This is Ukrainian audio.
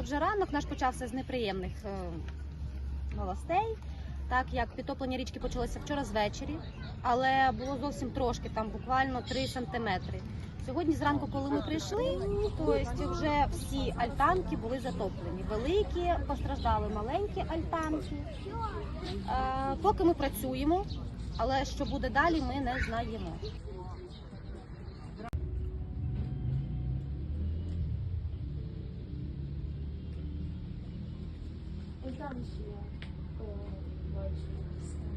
Отже, ранок наш почався з неприємних е, новостей, так як підтоплення річки почалося вчора звечері, але було зовсім трошки, там буквально 3 сантиметри. Сьогодні зранку, коли ми прийшли, то вже всі альтанки були затоплені. Великі постраждали маленькі альтанки. Е, поки ми працюємо, але що буде далі, ми не знаємо. 上学，嗯，我去。